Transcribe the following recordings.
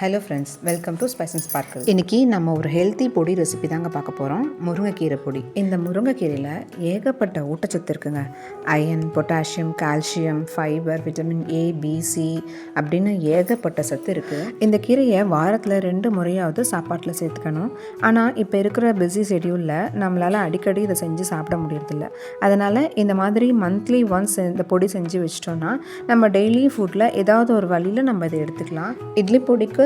Hello friends welcome to spice and sparkle இன்றைக்கி நம்ம ஒரு ஹெல்த்தி பொடி ரெசிபி தாங்க பார்க்க போகிறோம் முருங்கைக்கீரை பொடி. இந்த முருங்கைக்கீரையில் ஏகப்பட்ட ஊட்டச்சத்து இருக்குங்க. Iron potassium calcium fibre vitamin A B C அப்படின்னு ஏகப்பட்ட சத்து இருக்குது இந்த கீரையை வாரத்தில் ரெண்டு முறையாவது சாப்பாட்டில் சேர்த்துக்கணும். ஆனால் இப்போ இருக்கிற பிஸி ஷெடியூலில் நம்மளால் அடிக்கடி இதை செஞ்சு சாப்பிட முடியறதில்ல. அதனால் இந்த மாதிரி மந்த்லி ஒன்ஸ் இந்த பொடி செஞ்சு வச்சிட்டோன்னா நம்ம டெய்லி ஃபுட்டில் ஏதாவது ஒரு வழியில் நம்ம இதை எடுத்துக்கலாம். இட்லி பொடிக்கு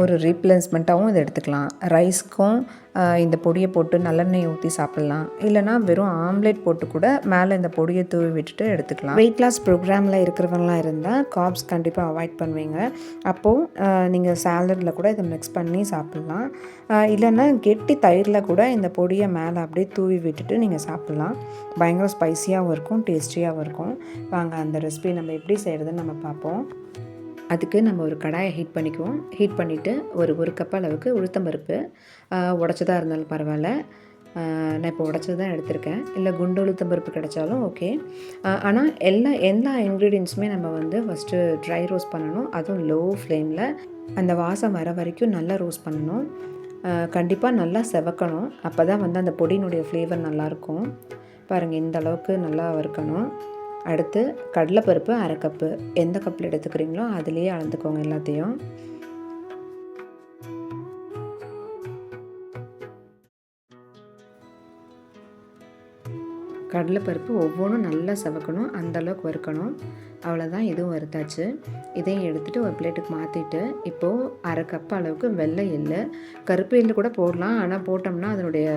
ஒரு ரீப்ளேஸ்மெண்ட்டாகவும் இதை எடுத்துக்கலாம். ரைஸ்க்கும் இந்த பொடியை போட்டு நல்லெண்ணெய் ஊற்றி சாப்பிட்லாம். இல்லைனா வெறும் ஆம்லேட் போட்டு கூட மேலே இந்த பொடியை தூவி விட்டுட்டு எடுத்துக்கலாம். வெயிட் லாஸ் ப்ரோக்ராமில் இருக்கிறவங்களாம் இருந்தால் காப்ஸ் கண்டிப்பாக அவாய்ட் பண்ணுவீங்க. அப்போது நீங்கள் சாலடில் கூட இதை மிக்ஸ் பண்ணி சாப்பிட்லாம். இல்லைன்னா கெட்டி தயிரில் கூட இந்த பொடியை மேலே அப்படியே தூவி விட்டுட்டு நீங்கள் சாப்பிட்லாம். பயங்கர ஸ்பைசியாகவும் இருக்கும் டேஸ்டியாகவும் இருக்கும். வாங்க அந்த ரெசிபி நம்ம எப்படி செய்கிறதுன்னு நம்ம பார்ப்போம். அதுக்கு நம்ம ஒரு கடாயை ஹீட் பண்ணிக்குவோம். ஹீட் பண்ணிவிட்டு ஒரு ஒரு கப் அளவுக்கு உளுத்தம்பருப்பு உடச்சதாக இருந்தாலும் பரவாயில்ல. நான் இப்போ உடச்சது தான் எடுத்திருக்கேன். இல்லை குண்டு உளுத்தம் பருப்பு கிடைச்சாலும் ஓகே ஆனால் எல்லா எல்லா இன்க்ரீடியன்ஸுமே நம்ம வந்து ஃபஸ்ட்டு ட்ரை ரோஸ்ட் பண்ணணும். அதுவும் லோ ஃப்ளேமில் அந்த வாசம் வர வரைக்கும் நல்லா ரோஸ்ட் பண்ணணும். கண்டிப்பாக நல்லா செவக்கணும். அப்போ தான் வந்து அந்த பொடியினுடைய ஃப்ளேவர் நல்லாயிருக்கும் பாருங்கள் இந்த அளவுக்கு நல்லா வறுக்கணும். அடுத்து கடலைப்பருப்பு அரை கப்பு எந்த கப்பில் எடுத்துக்கிறீங்களோ அதுலேயே அளந்துக்கோங்க எல்லாத்தையும். கடலைப்பருப்பு ஒவ்வொன்றும் நல்லா செவக்கணும். அந்தளவுக்கு வறுக்கணும். அவ்வளோதான் இதுவும் வறுத்தாச்சு. இதையும் எடுத்துகிட்டு ஒரு பிளேட்டுக்கு மாற்றிட்டு இப்போது அரை கப் அளவுக்கு வெள்ளை எள்ளு. கருப்பு எள்ளு கூட போடலாம். ஆனால் போட்டோம்னா அதனுடைய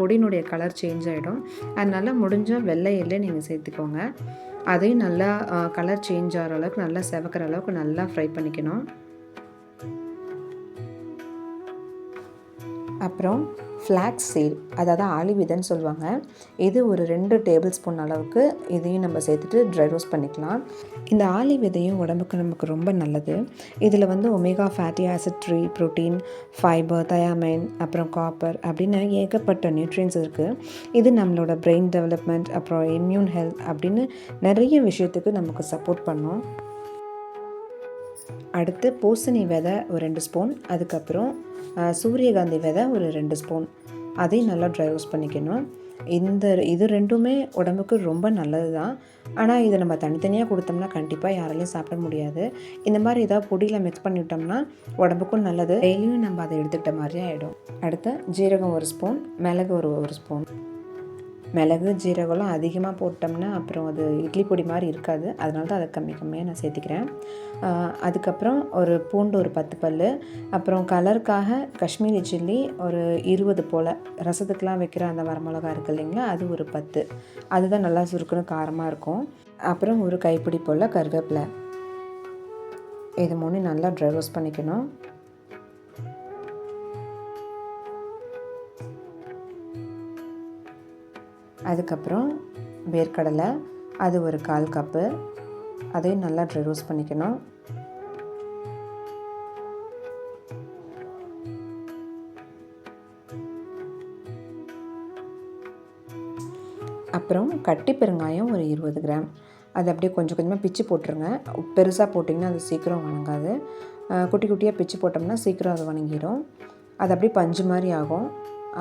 பொடியினுடைய கலர் சேஞ்ச் ஆகிடும் அதனால் முடிஞ்சால் வெள்ளை எள்ளு நீங்கள் சேர்த்துக்கோங்க. அதையும் நல்லா கலர் சேஞ்ச் ஆகிற அளவுக்கு நல்லா செவக்கிற அளவுக்கு நல்லா ஃப்ரை பண்ணிக்கணும். அப்புறம் ஃப்ளாக்ஸ் சீட் அதாவது ஆலிவிதைன்னு சொல்லுவாங்க. இது ஒரு ரெண்டு டேபிள் ஸ்பூன் அளவுக்கு இதையும் நம்ம சேர்த்துட்டு ட்ரை ரோஸ்ட் பண்ணிக்கலாம். இந்த ஆலி விதையும் உடம்புக்கு நமக்கு ரொம்ப நல்லது. இதில் வந்து omega fatty acid tree protein fibre thiamine அப்புறம் காப்பர் அப்படின்னு ஏகப்பட்ட நியூட்ரியன்ஸ் இருக்குது இது நம்மளோட பிரெயின் டெவலப்மெண்ட் அப்புறம் இம்யூன் ஹெல்த் அப்படின்னு நிறைய விஷயத்துக்கு நமக்கு சப்போர்ட் பண்ணும். அடுத்து பூசணி விதை ஒரு ரெண்டு ஸ்பூன் அதுக்கப்புறம் சூரியகாந்தி விதை ஒரு ரெண்டு ஸ்பூன். அதையும் நல்லா ட்ரை ரோஸ்ட் பண்ணிக்கணும். இந்த இது ரெண்டுமே உடம்புக்கு ரொம்ப நல்லது தான் ஆனால் இதை நம்ம தனித்தனியாக கொடுத்தோம்னா கண்டிப்பாக யாராலையும் சாப்பிட முடியாது. இந்த மாதிரி ஏதாவது பொடியில் மிக்ஸ் பண்ணிவிட்டோம்னா உடம்புக்கும் நல்லது. டெய்லியும் நம்ம அதை எடுத்துக்கிட்ட மாதிரி ஆகிடும் அடுத்து ஜீரகம் ஒரு ஸ்பூன் மிளகு ஒரு ஒரு ஸ்பூன். மிளகு ஜீரகம்லாம் அதிகமாக போட்டோம்னா அப்புறம் அது இட்லி பொடி மாதிரி இருக்காது. அதனால தான் அதை கம்மி கம்மியாக நான் சேர்த்திக்கிறேன். அதுக்கப்புறம் ஒரு பூண்டு ஒரு பத்து பல் அப்புறம் கலருக்காக காஷ்மீரி சில்லி ஒரு இருபது போல். ரசத்துக்கெலாம் வைக்கிற அந்த வரமிளகா இருக்குது இல்லைங்களா அது ஒரு பத்து. அதுதான் நல்லா சுருக்குன்னு காரமாக இருக்கும். அப்புறம் ஒரு கைப்பிடி போல் கருவேப்பிலை. இது மூணு நல்லா ட்ரை ரோஸ்ட் பண்ணிக்கணும். அதுக்கப்புறம் வேர்க்கடலை அது ஒரு கால் கப்பு. அதையும் நல்லா ட்ரை ரோஸ்ட் பண்ணிக்கணும். அப்புறம் கட்டி பெருங்காயம் ஒரு இருபது கிராம். அது அப்படியே கொஞ்சம் கொஞ்சமாக பிச்சு போட்டுருங்க. பெருசாக போட்டிங்கன்னா அது சீக்கிரம் வணங்காது. குட்டி குட்டியாக பிச்சு போட்டோம்னா சீக்கிரம் அது வணங்கிடும் அது அப்படியே பஞ்சு மாதிரி ஆகும்.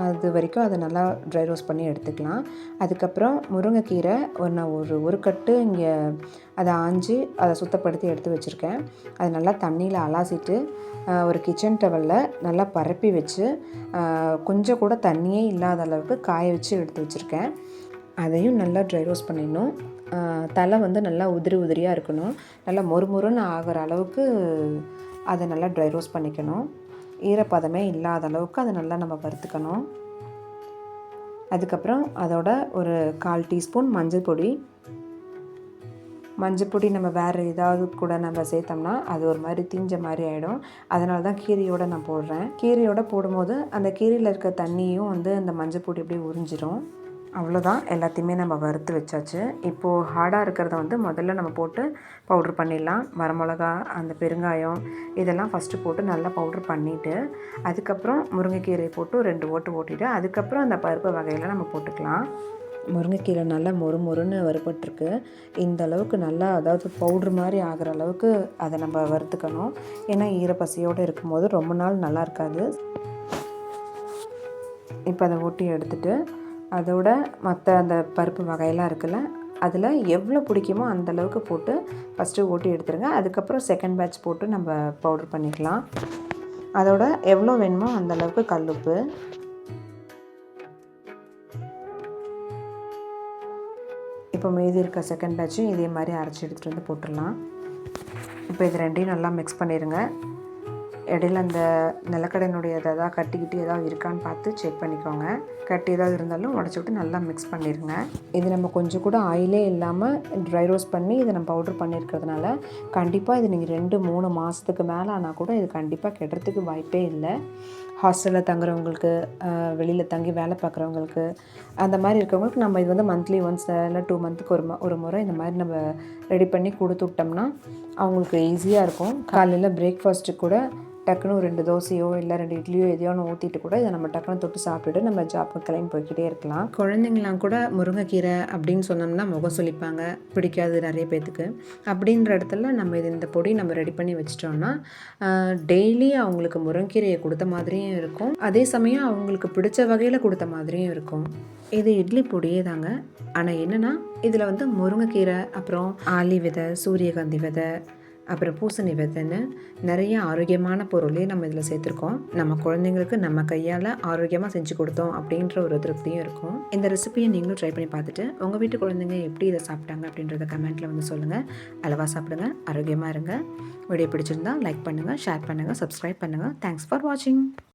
அது வரைக்கும் அதை நல்லா ட்ரை ரோஸ்ட் பண்ணி எடுத்துக்கலாம். அதுக்கப்புறம் முருங்கைக்கீரை ஒரு நான் ஒரு ஒரு கட்டு இங்கே அதை ஆஞ்சு அதை சுத்தப்படுத்தி எடுத்து வச்சுருக்கேன். அது நல்லா தண்ணியில் அலாசிட்டு ஒரு கிச்சன் டவலில் நல்லா பரப்பி வச்சு கொஞ்சம் கூட தண்ணியே இல்லாத அளவுக்கு காய வச்சு எடுத்து வச்சுருக்கேன். அதையும் நல்லா ட்ரை ரோஸ்ட் பண்ணிடணும். தலை வந்து நல்லா உதிரி உதிரியாக இருக்கணும். நல்லா மொறுமொறுன்னு ஆகிற அளவுக்கு அதை நல்லா ட்ரை ரோஸ்ட் பண்ணிக்கணும். ஈரப்பதமே இல்லாத அளவுக்கு அதை நல்லா நம்ம வறுத்துக்கணும். அதுக்கப்புறம் அதோட ஒரு கால் டீஸ்பூன் மஞ்சள் பொடி. மஞ்சள் பொடி நம்ம வேறு ஏதாவது கூட நம்ம சேர்த்தோம்னா அது ஒரு மாதிரி தீஞ்ச மாதிரி ஆகிடும் அதனால தான் கீரையோடு நான் போடுறேன். கீரையோடு போடும்போது அந்த கீரையில் இருக்க தண்ணியும் வந்து அந்த மஞ்சள் பொடி அப்படியே உறிஞ்சிரும். அவ்வளோதான் எல்லாத்தையுமே நம்ம வறுத்து வச்சாச்சு. இப்போது ஹார்டாக இருக்கிறத வந்து முதல்ல நம்ம போட்டு பவுட்ரு பண்ணிடலாம். வரமிளகா அந்த பெருங்காயம் இதெல்லாம் ஃபஸ்ட்டு போட்டு நல்லா பவுட்ரு பண்ணிவிட்டு அதுக்கப்புறம் முருங்கைக்கீரை போட்டு ரெண்டு ஓட்டு ஓட்டிட்டு அதுக்கப்புறம் அந்த பருப்பு வகையில் நம்ம போட்டுக்கலாம். முருங்கைக்கீரை நல்லா மொறு மொறுன்னு வறுபட்டுருக்கு. இந்த அளவுக்கு நல்லா அதாவது பவுட்ரு மாதிரி ஆகிற அளவுக்கு அதை நம்ம வறுத்துக்கணும். ஏன்னா ஈரப்பசியோடு இருக்கும்போது ரொம்ப நாள் நல்லா இருக்காது. இப்போ அதை ஒட்டி எடுத்துகிட்டு அதோட மற்ற அந்த பருப்பு வகையெல்லாம் இருக்குல்ல அதில் எவ்வளோ பிடிக்குமோ அந்த அளவுக்கு போட்டு ஃபஸ்ட்டு ஓட்டி எடுத்துருங்க. அதுக்கப்புறம் செகண்ட் பேட்ச் போட்டு நம்ம பவுட்ரு பண்ணிக்கலாம். அதோட எவ்வளோ வேணுமோ அந்த அளவுக்கு கல்லுப்பு. இப்போ மீதி இருக்க செகண்ட் பேட்சும் இதே மாதிரி அரைச்சி எடுத்துகிட்டு வந்து போட்டுடலாம். இப்போ இது ரெண்டையும் நல்லா மிக்ஸ் பண்ணிடுங்க இடையில அந்த நிலக்கடையினுடைய எதாவது கட்டிக்கிட்டு ஏதாவது இருக்கான்னு பார்த்து செக் பண்ணிக்கோங்க. கட்டி ஏதாவது இருந்தாலும் உடச்சி விட்டு நல்லா மிக்ஸ் பண்ணிடுங்க இது நம்ம கொஞ்சம் கூட ஆயிலே இல்லாமல் ட்ரை ரோஸ்ட் பண்ணி இதை நம்ம பவுட்ரு பண்ணியிருக்கிறதுனால கண்டிப்பாக இது நீங்கள் ரெண்டு மூணு மாதத்துக்கு மேலே ஆனால் கூட இது கண்டிப்பாக கெடுறதுக்கு வாய்ப்பே இல்லை. ஹாஸ்டலில் தங்குறவங்களுக்கு வெளியில் தங்கி வேலை பார்க்குறவங்களுக்கு அந்த மாதிரி இருக்கவங்களுக்கு நம்ம இது வந்து மந்த்லி ஒன்ஸ் இல்லை டூ மந்த்துக்கு ஒரு ஒரு முறை இந்த மாதிரி நம்ம ரெடி பண்ணி கொடுத்து விட்டோம்னா அவங்களுக்கு ஈஸியாக இருக்கும். காலையில் பிரேக்ஃபாஸ்ட்டு கூட டக்குன்னு ரெண்டு தோசையோ இல்லை ரெண்டு இட்லியோ எதையோ ஒன்று ஊற்றிட்டு கூட இதை நம்ம டக்குன்னு தொட்டு சாப்பிட்டுட்டு நம்ம ஜாப்பு கிளம்பி போய்க்கிட்டே இருக்கலாம். குழந்தைங்களாம் கூட முருங்கைக்கீரை அப்படின்னு சொன்னோம்னா முகம் சொல்லிப்பாங்க பிடிக்காது நிறைய பேர்த்துக்கு அப்படின்ற இடத்துல நம்ம இது இந்த பொடி நம்ம ரெடி பண்ணி வச்சிட்டோம்னா டெய்லி அவங்களுக்கு முருங்கைக்கீரையை கொடுத்த மாதிரியும் இருக்கும். அதே சமயம் அவங்களுக்கு பிடிச்ச வகையில் கொடுத்த மாதிரியும் இருக்கும். இது இட்லி பொடியே தாங்க. ஆனால் என்னென்னா இதில் வந்து முருங்கைக்கீரை அப்புறம் ஆலி விதை சூரியகாந்தி விதை அப்புறம் பூசணி விதைன்னு நிறைய ஆரோக்கியமான பொருளையும் நம்ம இதில் சேர்த்துருக்கோம். நம்ம குழந்தைங்களுக்கு நம்ம கையால் ஆரோக்கியமாக செஞ்சு கொடுத்தோம் அப்படின்ற ஒரு திருப்தியும் இருக்கும். இந்த ரெசிபியை நீங்களும் ட்ரை பண்ணி பார்த்துட்டு உங்கள் வீட்டு குழந்தைங்க எப்படி இதை சாப்பிட்டாங்க அப்படின்றத கமெண்ட்டில் வந்து சொல்லுங்கள் அளவாக சாப்பிடுங்க ஆரோக்கியமாக இருங்க. வீடியோ பிடிச்சிருந்தா லைக் பண்ணுங்கள் ஷேர் பண்ணுங்கள் சப்ஸ்கிரைப் பண்ணுங்கள் தேங்க்ஸ் ஃபார் வாட்சிங்